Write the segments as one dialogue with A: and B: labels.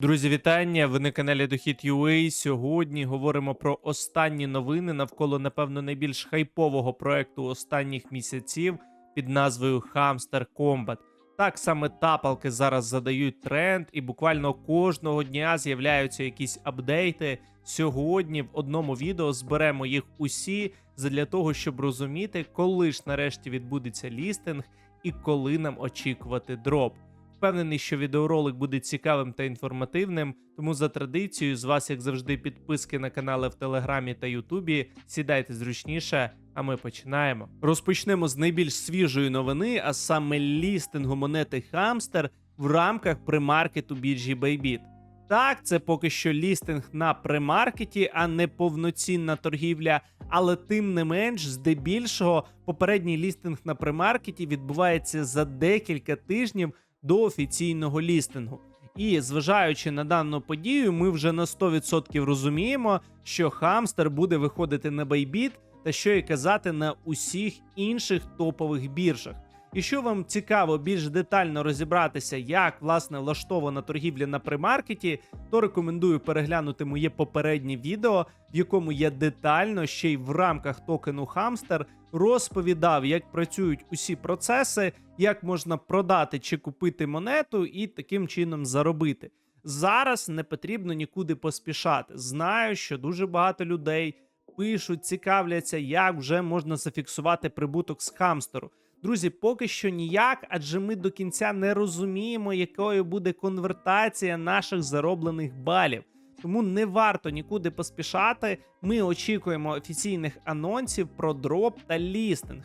A: Друзі, вітання! Ви на каналі Дохід UA. Сьогодні говоримо про останні новини навколо, напевно, найбільш хайпового проекту останніх місяців під назвою Hamster Combat. Так саме тапалки зараз задають тренд, і буквально кожного дня з'являються якісь апдейти. Сьогодні в одному відео зберемо їх усі для того, щоб розуміти, коли ж нарешті відбудеться лістинг і коли нам очікувати дроп. Впевнений, що відеоролик буде цікавим та інформативним, тому за традицією з вас, як завжди, підписки на канали в Телеграмі та Ютубі. Сідайте зручніше, а ми починаємо. Розпочнемо з найбільш свіжої новини, а саме лістингу монети Hamster в рамках примаркету біржі Bybit. Так, це поки що лістинг на примаркеті, а не повноцінна торгівля. Але тим не менш, здебільшого, попередній лістинг на примаркеті відбувається за декілька тижнів до офіційного лістингу. І зважаючи на дану подію, ми вже на 100% розуміємо, що хамстер буде виходити на байбіт, та що і казати на усіх інших топових біржах. Якщо вам цікаво більш детально розібратися, як власне влаштована торгівля на примаркеті, то рекомендую переглянути моє попереднє відео, в якому я детально ще й в рамках токену Hamster розповідав, як працюють усі процеси, як можна продати чи купити монету і таким чином заробити. Зараз не потрібно нікуди поспішати. Знаю, що дуже багато людей пишуть, цікавляться, як вже можна зафіксувати прибуток з хамстеру. Друзі, поки що ніяк, адже ми до кінця не розуміємо, якою буде конвертація наших зароблених балів. Тому не варто нікуди поспішати. Ми очікуємо офіційних анонсів про дроп та лістинг.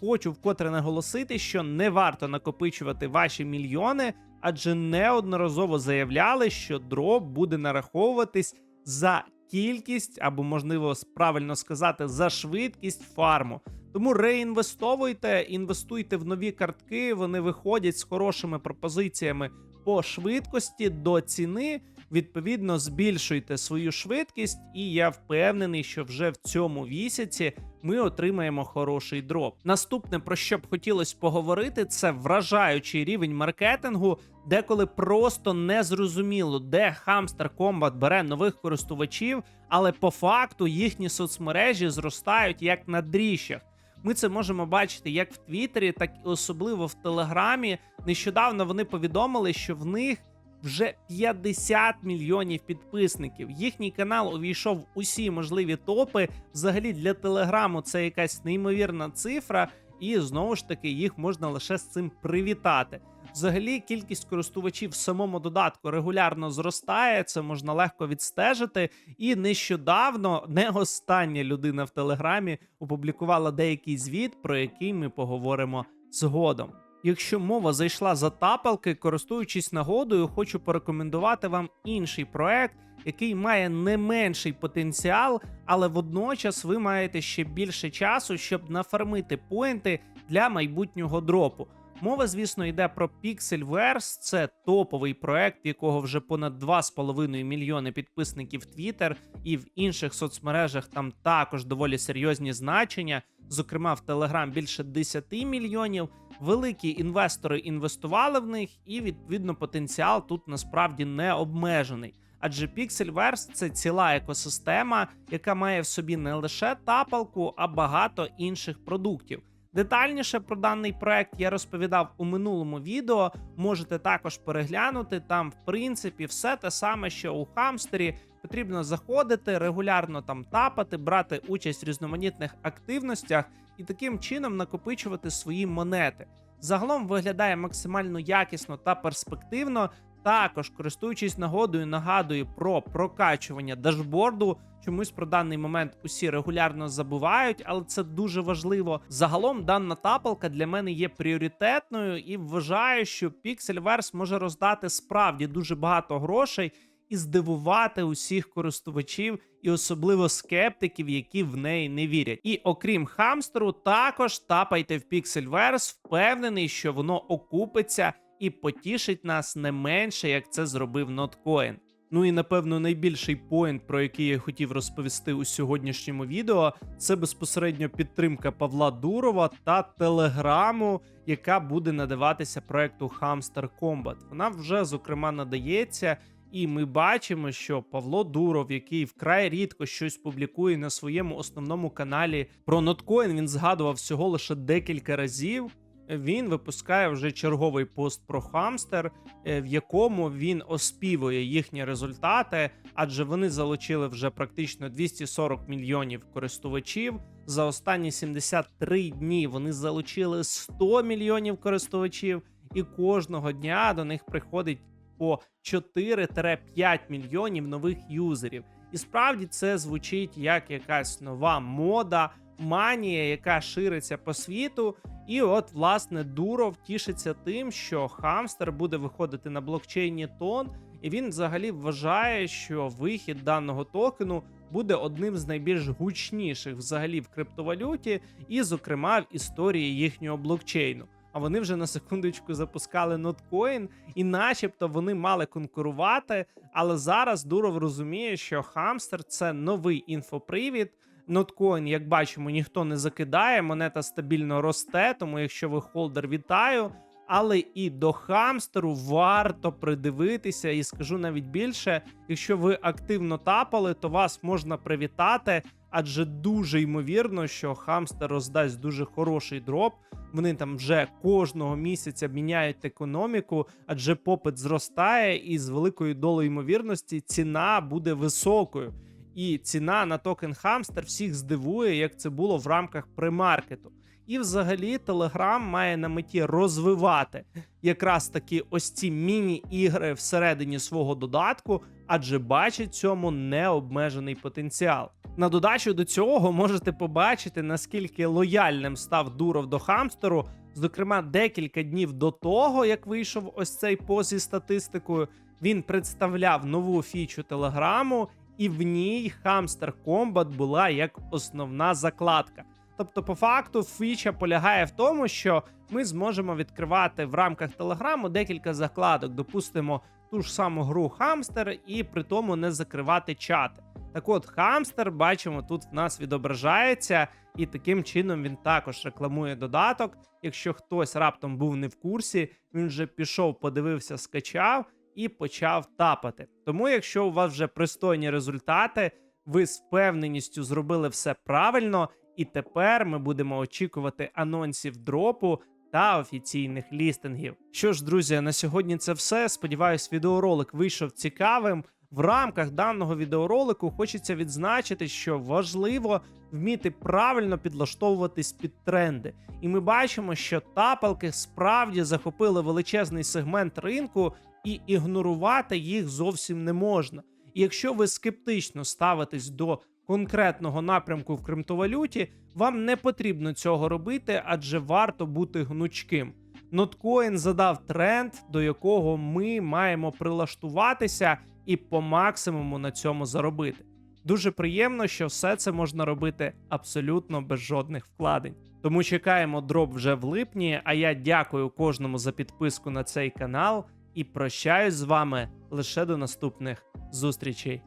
A: Хочу вкотре наголосити, що не варто накопичувати ваші мільйони, адже неодноразово заявляли, що дроп буде нараховуватись за кількість, або, можливо, правильно сказати, за швидкість фарму. Тому реінвестовуйте, інвестуйте в нові картки. Вони виходять з хорошими пропозиціями по швидкості до ціни. Відповідно, збільшуйте свою швидкість, і я впевнений, що вже в цьому місяці ми отримаємо хороший дроп. Наступне, про що б хотілося поговорити, це вражаючий рівень маркетингу, деколи просто незрозуміло, де Hamster Combat бере нових користувачів, але по факту їхні соцмережі зростають як на дріжджах. Ми це можемо бачити як в Твіттері, так і особливо в Телеграмі. Нещодавно вони повідомили, що в них вже 50 мільйонів підписників. Їхній канал увійшов в усі можливі топи. Взагалі для Телеграму це якась неймовірна цифра, і знову ж таки їх можна лише з цим привітати. Взагалі, кількість користувачів в самому додатку регулярно зростає, це можна легко відстежити. І нещодавно не остання людина в Телеграмі опублікувала деякий звіт, про який ми поговоримо згодом. Якщо мова зайшла за тапалки, користуючись нагодою, хочу порекомендувати вам інший проект, який має не менший потенціал, але водночас ви маєте ще більше часу, щоб нафармити поінти для майбутнього дропу. Мова, звісно, йде про Pixelverse. Це топовий проект, якого вже понад 2,5 мільйони підписників Twitter і в інших соцмережах там також доволі серйозні значення. Зокрема, в Telegram більше 10 мільйонів. Великі інвестори інвестували в них, і відповідно потенціал тут насправді не обмежений. Адже Pixelverse – це ціла екосистема, яка має в собі не лише тапалку, а багато інших продуктів. Детальніше про даний проект я розповідав у минулому відео. Можете також переглянути там, в принципі, все те саме, що у хамстері. Потрібно заходити, регулярно там тапати, брати участь в різноманітних активностях і таким чином накопичувати свої монети. Загалом виглядає максимально якісно та перспективно. Також, користуючись нагодою, нагадую про прокачування дашборду. Чомусь про даний момент усі регулярно забувають, але це дуже важливо. Загалом дана тапалка для мене є пріоритетною і вважаю, що Pixelverse може роздати справді дуже багато грошей і здивувати усіх користувачів, і особливо скептиків, які в неї не вірять. І окрім хамстеру, також тапайте в Pixelverse, впевнений, що воно окупиться і потішить нас не менше, як це зробив Notcoin. Ну і напевно найбільший поінт, про який я хотів розповісти у сьогоднішньому відео, це безпосередньо підтримка Павла Дурова та телеграму, яка буде надаватися проекту Hamster Combat. Вона вже зокрема надається, І ми бачимо, що Павло Дуров, який вкрай рідко щось публікує на своєму основному каналі про ноткоін, він згадував всього лише декілька разів. Він випускає вже черговий пост про хамстер, е, в якому він оспівує їхні результати, адже вони залучили вже практично 240 мільйонів користувачів. За останні 73 дні вони залучили 100 мільйонів користувачів, і кожного дня до них приходить по 4-5 мільйонів нових юзерів. І справді це звучить як якась нова мода, манія, яка шириться по світу. І от, власне, Дуров тішиться тим, що хамстер буде виходити на блокчейні Тон, і він взагалі вважає, що вихід даного токену буде одним з найбільш гучніших взагалі в криптовалюті, і, зокрема, в історії їхнього блокчейну. А вони вже на секундочку запускали ноткоін, і начебто вони мали конкурувати. Але зараз Дуров розуміє, що хамстер це новий інфопривід. Ноткоін, як бачимо, ніхто не закидає. Монета стабільно росте, тому якщо ви холдер, вітаю. Але і до хамстеру варто придивитися, і скажу навіть більше, якщо ви активно тапали, то вас можна привітати, адже дуже ймовірно, що хамстер роздасть дуже хороший дроп. Вони там вже кожного місяця міняють економіку, адже попит зростає, і з великою долею ймовірності ціна буде високою. І ціна на токен Хамстер всіх здивує, як це було в рамках премаркету. І взагалі Telegram має на меті розвивати якраз таки ось ці міні-ігри всередині свого додатку, адже бачить цьому необмежений потенціал. На додачу до цього можете побачити, наскільки лояльним став Дуров до хамстеру. Зокрема, декілька днів до того, як вийшов ось цей пост зі статистикою, він представляв нову фічу Телеграму, і в ній Hamster Combat була як основна закладка. Тобто, по факту, фіча полягає в тому, що ми зможемо відкривати в рамках Телеграму декілька закладок, допустимо, ту ж саму гру Хамстер, і при тому не закривати чати. Так от, Хамстер, бачимо, тут в нас відображається, і таким чином він також рекламує додаток. Якщо хтось раптом був не в курсі, він вже пішов, подивився, скачав і почав тапати. Тому, якщо у вас вже пристойні результати, ви з впевненістю зробили все правильно, і тепер ми будемо очікувати анонсів дропу та офіційних лістингів. Що ж, друзі, на сьогодні це все. Сподіваюсь, відеоролик вийшов цікавим. В рамках даного відеоролику хочеться відзначити, що важливо вміти правильно підлаштовуватись під тренди. І ми бачимо, що тапалки справді захопили величезний сегмент ринку, і ігнорувати їх зовсім не можна. І якщо ви скептично ставитесь до конкретного напрямку в криптовалюті, вам не потрібно цього робити, адже варто бути гнучким. Ноткоін задав тренд, до якого ми маємо прилаштуватися і по максимуму на цьому заробити. Дуже приємно, що все це можна робити абсолютно без жодних вкладень. Тому чекаємо дроп вже в липні. А я дякую кожному за підписку на цей канал і прощаюсь з вами лише до наступних зустрічей.